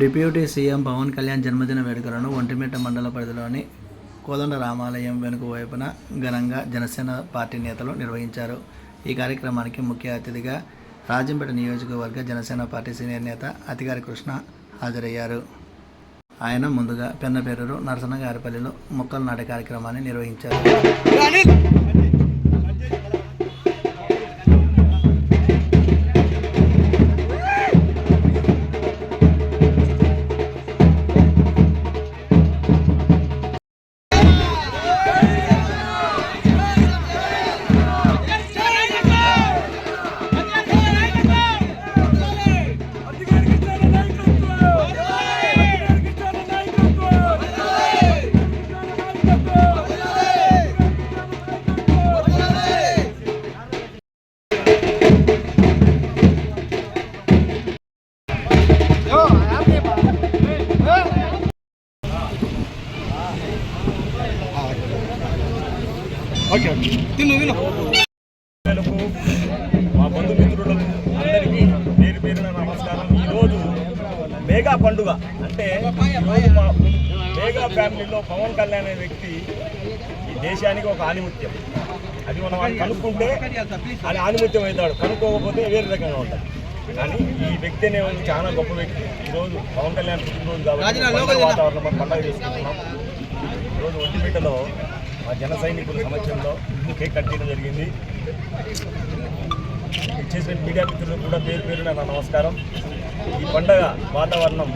Deputy CM Pawan Kalyan జన్మదిన వేడుకలను ఒంటిమిట్ట మండల పరిధిలోని కోదండ రామాలయం వెనుక వైపున ఘనంగా జనసేన పార్టీ నేతలు నిర్వహించారు. ఈ కార్యక్రమానికి ముఖ్య అతిథిగా రాజంపేట నియోజకవర్గ జనసేన పార్టీ సీనియర్ నేత అతిగారి కృష్ణ హాజరయ్యారు. ఆయన ముందుగా పెన్నపేరూరు నరసన్న గారిపల్లిలో మొక్కలు నాటే కార్యక్రమాన్ని నిర్వహించారు. పిల్లలకు, మా బంధుమిత్రులకు అందరికీ పేరు పేరున నమస్కారం. మేఘా పండుగ. అంటే ఈరోజు మా మేఘా ఫ్యామిలీలో పవన్ కళ్యాణ్ అనే వ్యక్తి ఈ దేశానికి ఒక ఆనిముత్యం. అది మనం కనుక్కుంటే అది ఆనిముత్యం అవుతాడు. కనుక్కోకపోతే వేరే రకంగా ఉంటాడు. కానీ ఈ వ్యక్తి అనేవాడు చాలా గొప్ప వ్యక్తి. ఈరోజు పవన్ కళ్యాణ్ పుట్టినరోజు కాబట్టి వాతావరణం మనం పండుగ చేసుకుంటున్నాం. ఈరోజు ఒంటిమిట్టలో మా జన సైనికుల సమక్షంలో కేక్ కట్ చేయడం జరిగింది. ఇచ్చేసిన మీడియా మిత్రులకు కూడా పేరు పేరున నా నమస్కారం. పండగ వాతావరణం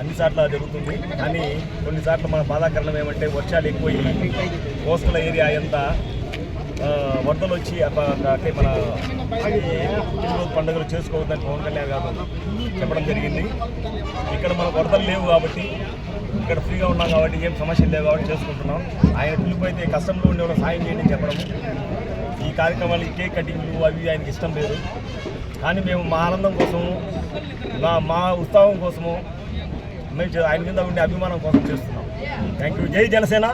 అన్ని చోట్ల జరుగుతుంది. కానీ కొన్నిసార్లు మన బాధాకరణం ఏమంటే వర్షాలు ఎక్కువయ్యి కోస్టల్ ఏరియా అంతా వరదలు వచ్చి అంటే మన పండుగలు చేసుకోవద్దని పవన్ కళ్యాణ్ గారు చెప్పడం జరిగింది. ఇక్కడ మన వరదలు లేవు కాబట్టి ఇక్కడ ఫ్రీగా ఉన్నాం కాబట్టి ఏం సమస్యలు లేవు కాబట్టి చేసుకుంటున్నాం. ఆయన పిలుపు అయితే కష్టంలో ఉండే సాయం చేయండి చెప్పడం. ఈ కార్యక్రమాలు కేక్ కటింగ్లు అవి ఆయనకి ఇష్టం లేదు. కానీ మేము మా ఆనందం కోసము మా మా ఉత్సాహం కోసము మేము ఆయన కింద ఉండే అభిమానం కోసం చేస్తున్నాం. థ్యాంక్ యూ జై జనసేన.